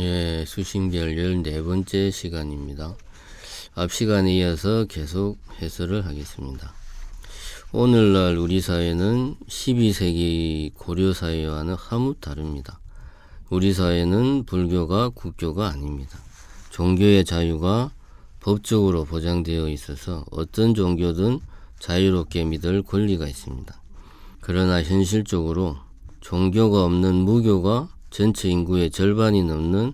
예, 수신결 14번째 시간입니다. 앞 시간에 이어서 계속 해설을 하겠습니다. 오늘날 우리 사회는 12세기 고려 사회와는 사뭇 다릅니다. 우리 사회는 불교가 국교가 아닙니다. 종교의 자유가 법적으로 보장되어 있어서 어떤 종교든 자유롭게 믿을 권리가 있습니다. 그러나 현실적으로 종교가 없는 무교가 전체 인구의 절반이 넘는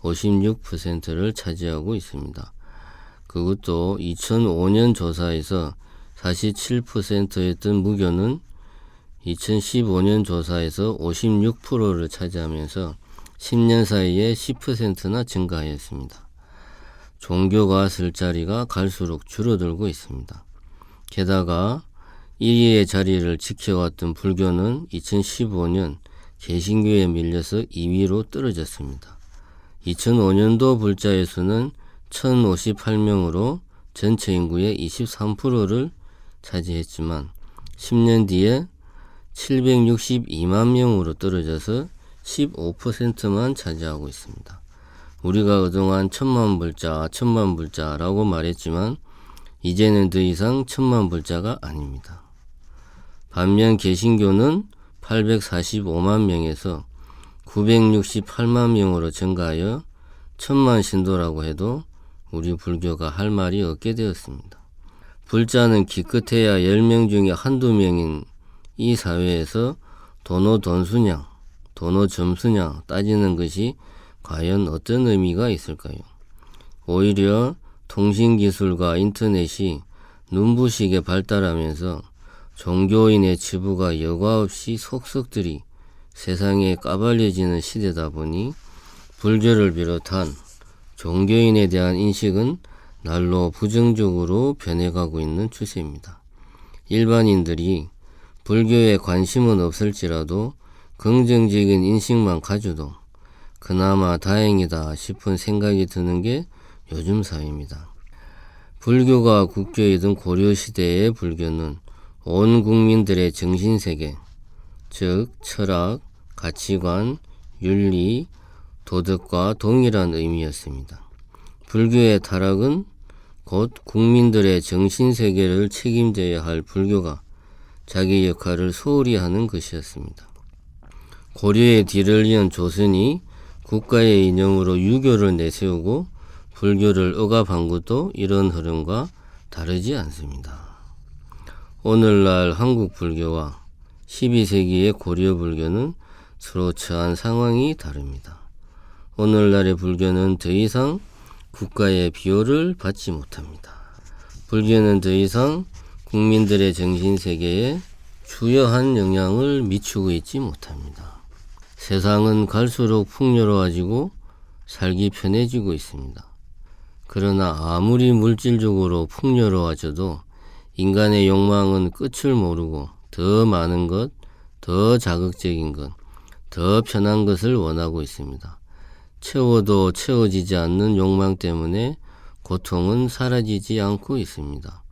56%를 차지하고 있습니다. 그것도 2005년 조사에서 47%였던 무교는 2015년 조사에서 56%를 차지하면서 10년 사이에 10%나 증가하였습니다. 종교가 쓸 자리가 갈수록 줄어들고 있습니다. 게다가 1위의 자리를 지켜왔던 불교는 2015년 개신교에 밀려서 2위로 떨어졌습니다. 2005년도 불자의 수는 1058명으로 전체 인구의 23%를 차지했지만 10년 뒤에 762만 명으로 떨어져서 15%만 차지하고 있습니다. 우리가 그동안 천만 불자, 천만 불자라고 말했지만 이제는 더 이상 천만 불자가 아닙니다. 반면 개신교는 845만 명에서 968만 명으로 증가하여 천만 신도라고 해도 우리 불교가 할 말이 없게 되었습니다. 불자는 기껏해야 10명 중에 한두 명인 이 사회에서 도노 돈수냐, 도노 점수냐 따지는 것이 과연 어떤 의미가 있을까요? 오히려 통신기술과 인터넷이 눈부시게 발달하면서 종교인의 치부가 여과 없이 속속들이 세상에 까발려지는 시대다 보니 불교를 비롯한 종교인에 대한 인식은 날로 부정적으로 변해가고 있는 추세입니다. 일반인들이 불교에 관심은 없을지라도 긍정적인 인식만 가져도 그나마 다행이다 싶은 생각이 드는 게 요즘 사회입니다. 불교가 국교이던 고려시대의 불교는 온 국민들의 정신세계, 즉 철학, 가치관, 윤리, 도덕과 동일한 의미였습니다. 불교의 타락은 곧 국민들의 정신세계를 책임져야 할 불교가 자기 역할을 소홀히 하는 것이었습니다. 고려의 뒤를 이은 조선이 국가의 이념으로 유교를 내세우고 불교를 억압한 것도 이런 흐름과 다르지 않습니다. 오늘날 한국 불교와 12세기의 고려 불교는 서로 처한 상황이 다릅니다. 오늘날의 불교는 더 이상 국가의 비호를 받지 못합니다. 불교는 더 이상 국민들의 정신세계에 주요한 영향을 미치고 있지 못합니다. 세상은 갈수록 풍요로워지고 살기 편해지고 있습니다. 그러나 아무리 물질적으로 풍요로워져도 인간의 욕망은 끝을 모르고 더 많은 것, 더 자극적인 것, 더 편한 것을 원하고 있습니다. 채워도 채워지지 않는 욕망 때문에 고통은 사라지지 않고 있습니다.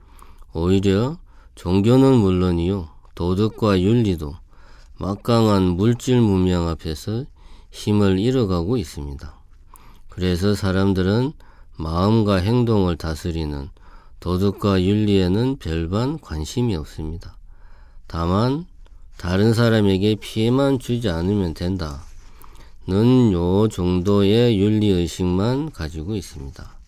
오히려 종교는 물론이요, 도덕과 윤리도 막강한 물질 문명 앞에서 힘을 잃어가고 있습니다. 그래서 사람들은 마음과 행동을 다스리는 도덕과 윤리에는 별반 관심이 없습니다. 다만 다른 사람에게 피해만 주지 않으면 된다. 는 요 정도의 윤리의식만 가지고 있습니다.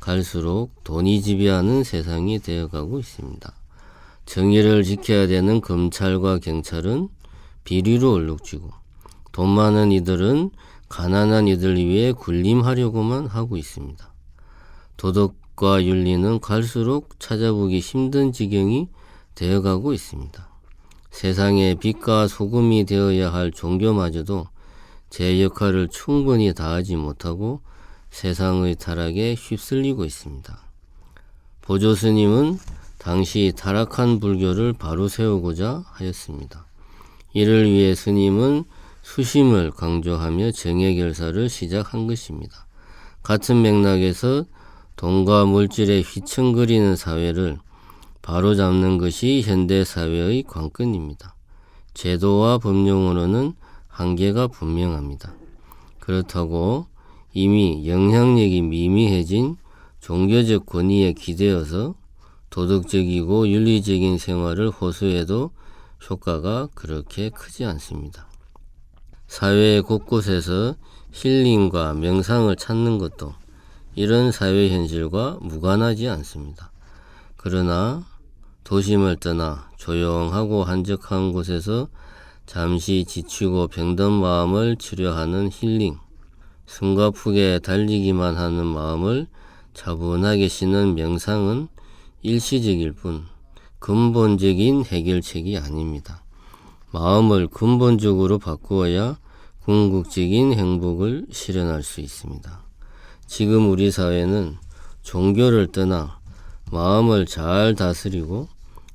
갈수록 돈이 지배하는 세상이 되어가고 있습니다. 정의를 지켜야 되는 검찰과 경찰은 비리로 얼룩지고 돈 많은 이들은 가난한 이들 위해 군림하려고만 하고 있습니다. 도덕 과 윤리는 갈수록 찾아보기 힘든 지경이 되어가고 있습니다. 세상에 빛과 소금이 되어야 할 종교마저도 제 역할을 충분히 다하지 못하고 세상의 타락에 휩쓸리고 있습니다. 보조 스님은 당시 타락한 불교를 바로 세우고자 하였습니다. 이를 위해 스님은 수심을 강조하며 정예결사를 시작한 것입니다. 같은 맥락에서 돈과 물질에 휘청거리는 사회를 바로잡는 것이 현대 사회의 관건입니다. 제도와 법령으로는 한계가 분명합니다. 그렇다고 이미 영향력이 미미해진 종교적 권위에 기대어서 도덕적이고 윤리적인 생활을 호소해도 효과가 그렇게 크지 않습니다. 사회 곳곳에서 힐링과 명상을 찾는 것도 이런 사회 현실과 무관하지 않습니다. 그러나 도심을 떠나 조용하고 한적한 곳에서 잠시 지치고 병든 마음을 치료하는 힐링, 숨가쁘게 달리기만 하는 마음을 차분하게 쉬는 명상은 일시적일 뿐 근본적인 해결책이 아닙니다. 마음을 근본적으로 바꾸어야 궁극적인 행복을 실현할 수 있습니다. 지금 우리 사회는 종교를 떠나 마음을 잘 다스리고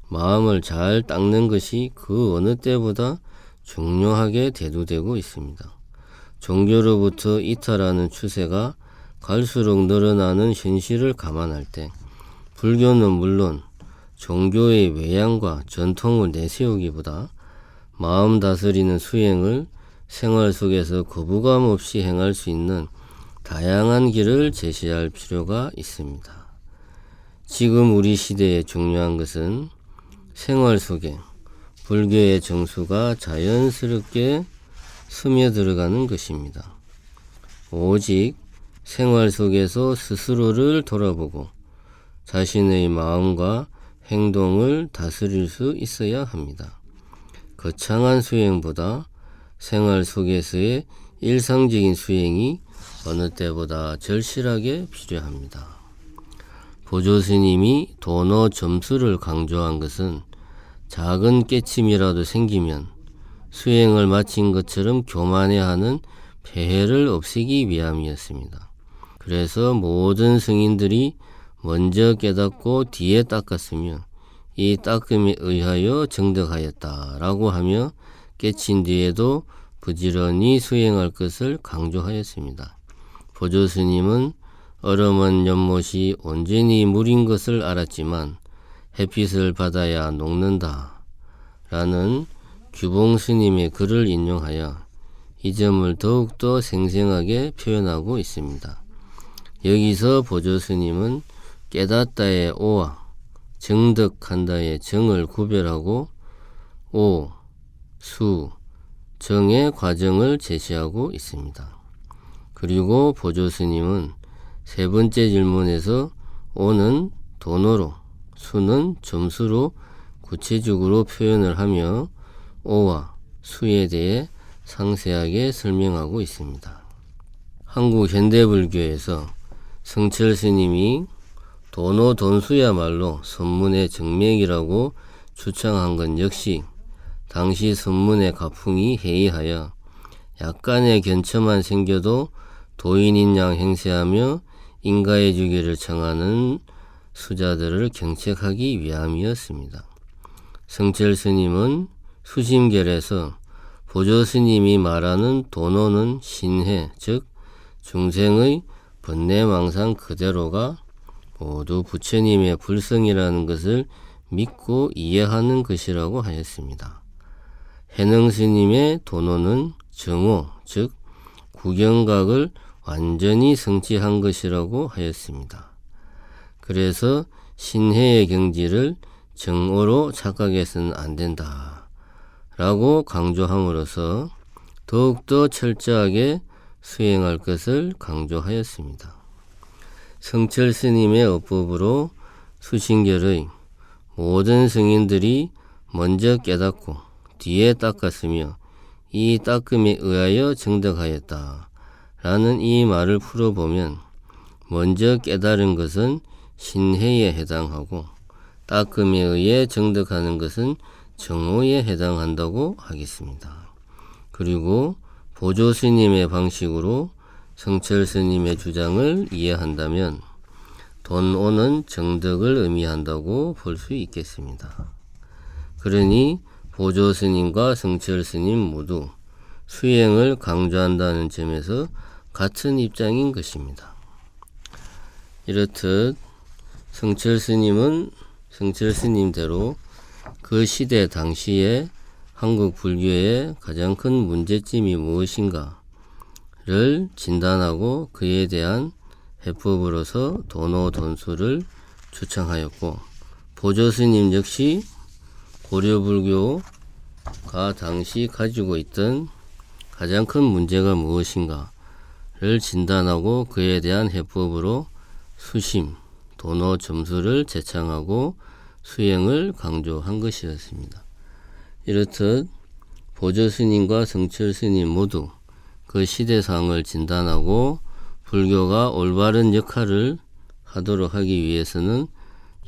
마음을 잘 닦는 것이 그 어느 때보다 중요하게 대두되고 있습니다. 종교로부터 이탈하는 추세가 갈수록 늘어나는 현실을 감안할 때 불교는 물론 종교의 외양과 전통을 내세우기보다 마음 다스리는 수행을 생활 속에서 거부감 없이 행할 수 있는 다양한 길을 제시할 필요가 있습니다. 지금 우리 시대에 중요한 것은 생활 속에 불교의 정수가 자연스럽게 스며들어가는 것입니다. 오직 생활 속에서 스스로를 돌아보고 자신의 마음과 행동을 다스릴 수 있어야 합니다. 거창한 수행보다 생활 속에서의 일상적인 수행이 어느 때보다 절실하게 필요합니다. 보조 스님이 도너 점수를 강조한 것은 작은 깨침이라도 생기면 수행을 마친 것처럼 교만해하는 폐해를 없애기 위함이었습니다. 그래서 모든 승인들이 먼저 깨닫고 뒤에 닦았으며 이 닦음에 의하여 정덕하였다라고 하며 깨친 뒤에도 부지런히 수행할 것을 강조하였습니다. 보조 스님은 얼어먼 연못이 온전히 물인 것을 알았지만 햇빛을 받아야 녹는다. 라는 규봉 스님의 글을 인용하여 이 점을 더욱더 생생하게 표현하고 있습니다. 여기서 보조 스님은 깨닫다의 오와 정덕한다의 정을 구별하고 오, 수, 정의 과정을 제시하고 있습니다. 그리고 보조 스님은 세 번째 질문에서 오는 돈으로, 수는 점수로 구체적으로 표현을 하며 오와 수에 대해 상세하게 설명하고 있습니다. 한국 현대불교에서 성철 스님이 도노 돈수야말로 선문의 정맥이라고 추천한 건 역시 당시 선문의 가풍이 해이하여 약간의 견처만 생겨도 도인인 양 행세하며 인가해 주기를 청하는 수자들을 경책하기 위함이었습니다. 성철 스님은 수심결에서 보조 스님이 말하는 도노는 신해, 즉 중생의 번뇌망상 그대로가 모두 부처님의 불성이라는 것을 믿고 이해하는 것이라고 하였습니다. 해능 스님의 도노는 정오, 즉 구경각을 완전히 성취한 것이라고 하였습니다. 그래서 신해의 경지를 정오로 착각해서는 안 된다. 라고 강조함으로써 더욱더 철저하게 수행할 것을 강조하였습니다. 성철 스님의 어법으로 수신결의 모든 성인들이 먼저 깨닫고 뒤에 닦았으며 이 닦음에 의하여 정덕하였다. 라는 이 말을 풀어보면 먼저 깨달은 것은 신해에 해당하고 닦음에 의해 정덕하는 것은 정오에 해당한다고 하겠습니다. 그리고 보조 스님의 방식으로 성철 스님의 주장을 이해한다면 돈오는 정덕을 의미한다고 볼 수 있겠습니다. 그러니 보조 스님과 성철 스님 모두 수행을 강조한다는 점에서 같은 입장인 것입니다. 이렇듯 성철 스님은 성철 스님대로 그 시대 당시에 한국 불교의 가장 큰 문제점이 무엇인가를 를 진단하고 그에 대한 해법으로서 도노 돈수를 추천하였고 보조 스님 역시 고려 불교가 당시 가지고 있던 가장 큰 문제가 무엇인가를 진단하고 그에 대한 해법으로 수심, 도노 점수를 제창하고 수행을 강조한 것이었습니다. 이렇듯 보조 스님과 성철 스님 모두 그 시대상을 진단하고 불교가 올바른 역할을 하도록 하기 위해서는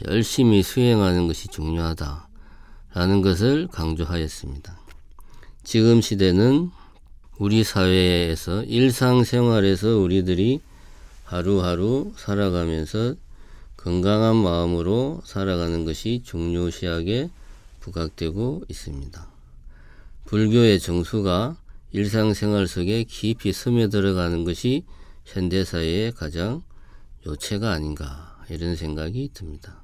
열심히 수행하는 것이 중요하다 라는 것을 강조하였습니다. 지금 시대는 우리 사회에서 일상생활에서 우리들이 하루하루 살아가면서 건강한 마음으로 살아가는 것이 중요시하게 부각되고 있습니다. 불교의 정수가 일상생활 속에 깊이 스며들어가는 것이 현대사회의 가장 요체가 아닌가 이런 생각이 듭니다.